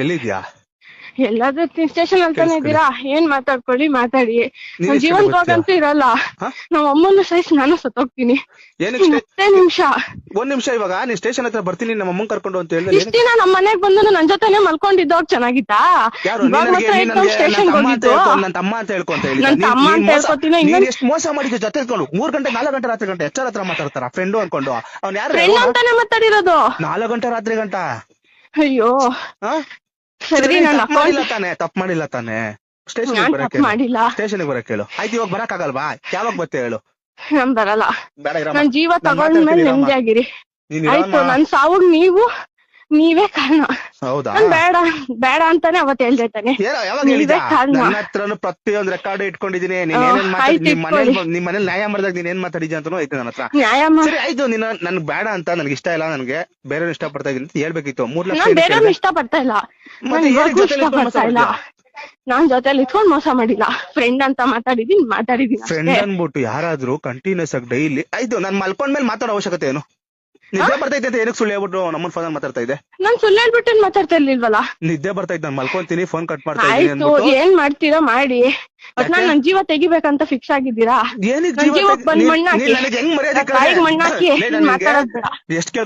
ಎಲ್ಲಿದ್ಯಾ? ಎಲ್ಲಾದ್ರೂ ಸ್ಟೇಷನ್ ಅಂತಾನೆ ಇದ್ದೀರಾ? ಏನ್ ಮಾತಾಡ್ಕೊಳ್ಳಿ ಮಾತಾಡಿ. ನೀನ್ ಜೀವನ್ ಹೋಗಂತೂ ಇರಲ್ಲ. ನಮ್ಮ ನಾವ್ ಅಮ್ಮನ ಸಹಿಸ್ ನಾನು ಸತ್ತೋಗ್ತೀನಿ. ನಿಮಿಷ. ಒಂದ್ ನಿಮಿಷ ಇವಾಗ ನೀನ್ ಸ್ಟೇಷನ್ ಹತ್ರ ಬರ್ತೀನಿ ನಮ್ಮ ಅಮ್ಮನ್ ಕರ್ಕೊಂಡು ಅಂತ ಹೇಳಿದ್ರೆ ಇಷ್ಟ ದಿನ ನಮ್ಮ ಮನೆಗ್ ಬಂದು ನನ್ ಜೊತೆನೆ ಮಲ್ಕೊಂಡಿದ್ದೋಗ್ ಚೆನ್ನಾಗಿತ್ತಾ ಸ್ಟೇಷನ್ ನನ್ನ ತಮ್ಮ ಅಂತ ಹೋಗಿದ್ದು. ತಮ್ಮ ಅಂತ ಹೇಳ್ಕೊ ಇನ್ನ ಹೇಳಿದ. ನನ್ ತಮ್ಮ ಅಂತ ಹೇಳ್ಕೊತೀನಿ, ಎಷ್ಟ್ ಮೋಸ ಮಾಡಿದ್ದೆ ಜೊತೆ ಇಟ್ಕೊಂಡು. ಮೂರ್ ಗಂಟೆ ನಾಲ್ಕು ಗಂಟೆ ರಾತ್ರಿ ಗಂಟೆ ಎಚ್ಚರ ಹತ್ರ ಮಾತಾಡ್ತಾರ? ಫ್ರೆಂಡು ಅನ್ಕೊಂಡು. ಅವ್ನ ಯಾರು ಫ್ರೆಂಡ್ ಅಂತಾನೆ ಮಾತಾಡಿರೋದು. ನಾಲ್ಕು ಗಂಟೆ ರಾತ್ರಿ ಗಂಟ. ಅಯ್ಯೋ? ಸರಿ ತಪ್ಪು ಮಾಡಿಲ್ಲ ತಾನೆ ತಪ್ಪು ಮಾಡಿಲ್ಲ ತಾನೆ. ಸ್ಟೇಷನ್ ನಾನ್ ಬರಕ್ ಮಾಡಿಲ್ಲ. ಸ್ಟೇಷನ್ ಬರಕ್ ಹೇಳು. ಆಯ್ತು ಇವಾಗ ಬರಕ್ ಆಗಲ್ವಾ ಯಾವಾಗ ಬರ್ತೆ ಹೇಳು? ನಾನ್ ಬರಲ್ಲ. ನನ್ ಜೀವ ನಾನ್ ತಗೊಂಡ್ಮೇಲೆ ನೆಮ್ಮದಿ ಆಗಿರಿ ಆಯ್ತು. ನನ್ ಸಾವು ನೀವು ನೀವೇ ಕಾರಣ. ಹೌದಾ? ನಾನ್ ಬೇಡ ಬೇಡ ಅಂತಾನೆ ಅವತ್ ಹೇಳ್ದೆ ತಾನೆ ಏನೋ ಯಾವಾಗ ನೀವೇ ಕಾರಣ. ನನ್ನ ಹತ್ರನು ಪ್ರತಿಯೊಂದು ರೆಕಾರ್ಡ್ ಇಟ್ಕೊಂಡಿದೀನಿ ನೀನ್ ಆ, ಏನೇನ್ ಮಾತಾಡಿ ಆಯ್ತು, ನಿಮ್ ಮನೇಲಿ ಇಟ್ಕೊಳ್ಳಿ. ನಿಮ್ ಮನೇಲಿ ನ್ಯಾಯ ಮಾಡಿದಾಗ ನೀನ್ ಏನ್ ಮಾತಾಡಿದ್ಯ ಅಂತಾನು ಐತೆ ನನ್ನ ಹತ್ರ. ನ್ಯಾಯ ಮಾ- ಸರಿ ಆಯ್ತು ನಿನ್ನ ನನ್ಗೆ ಬೇಡ ಅಂತ ನನ್ಗೆ ಇಷ್ಟ ಇಲ್ಲ ನನ್ಗೆ. ಬೇರೆ ಇಷ್ಟ ಪಡ್ತಾ ಇದೀನಿ ಅಂತ ಹೇಳ್ಬೇಕಿತ್ತು. ಮೂರ್ ಲಕ್ಷ ನಾನ್ ಏನಕ್ಕೆ ಇಷ್ಟ ಪಡ್ತಾ ಇಲ್ಲ. ಮತ್ತೆ ನಾನ್ ಏನಕ್ಕೆ ಇವಾಗೂ ಜೊತೆಲಿ ಇಷ್ಟ ಇಟ್ಕೊಂಡ್ ಪಡ್ತಾ ಇಲ್ಲ ನಾನ್ ಜೊತೆಲಿ ಇಟ್ಕೊಂಡ್ ಮೋಸ ಮಾಡಿಲ್ಲ. ಫ್ರೆಂಡ್ ಅಂತ ಮಾತಾಡಿದೀನಿ ಮಾತಾಡಿದೀನಿ ಫ್ರೆಂಡ್ ಅಷ್ಟೇ. ಅನ್ಬಿಟ್ಟು ಯಾರಾದ್ರೂ ಕಂಟಿನ್ಯೂಸ್ ಆಗಿ ಡೈಲಿ ಆಯ್ತು ನಾನ್ ಮಲ್ಕೊಂಡ್ಮೇಲೆ ಮಾತಾಡೋ ಅವಶ್ಯಕತೆ ಏನು? ನಿದ್ದೆ ಬರ್ತೈತೆ ಅಂತ ಏನಕ್ಕೆ ಸುಳ್ಳು ಹೇಳ್ಬಿಟ್ಟು ನಮ್ಮನ್ ಫೋನ್ ಮಾತಾಡ್ತಾ ಇದೆ ನಾನ್ ಸುಳ್ಳು ಹೇಳ್ಬಿಟ್ಟು ಮಾತಾಡ್ತಾ ಇರ್ಲಿಲ್ವಲ್ಲ? ನಿದ್ದೆ ಬರ್ತೈತೆ ನಾನು ಮಲ್ಕೊಂತೀನಿ ಫೋನ್ ಕಟ್ ಮಾಡ್ತಾ ಇದ್ದೀನಿ ಆಯ್ತು ಏನ್ ಮಾಡ್ತೀರಾ ಮಾಡಿ. ಒಟ್ ನಾನ್ ನನ್ ಜೀವ ತೆಗಿಬೇಕಂತ ಫಿಕ್ಸ್ ಆಗಿದ್ದೀರಾ? ಏನಕ್ಕೆ ಜೀವ ಜೀವಕ್ ಬಂದ್ ನೀನ್- ಮಣ್ಣ್ ಹಾಕಿ. ನೀನ್ ನನಗೆ ಹೆಂಗ್ ಮರ್ಯಾದೆ ನನ್ ತಾಯಿಗ್ ಮಣ್ಣ್ ಹಾಕಿ, ನೀನ್ ಮಾತಾಡೋದ್ ಬೇಡ. ಎಷ್ಟು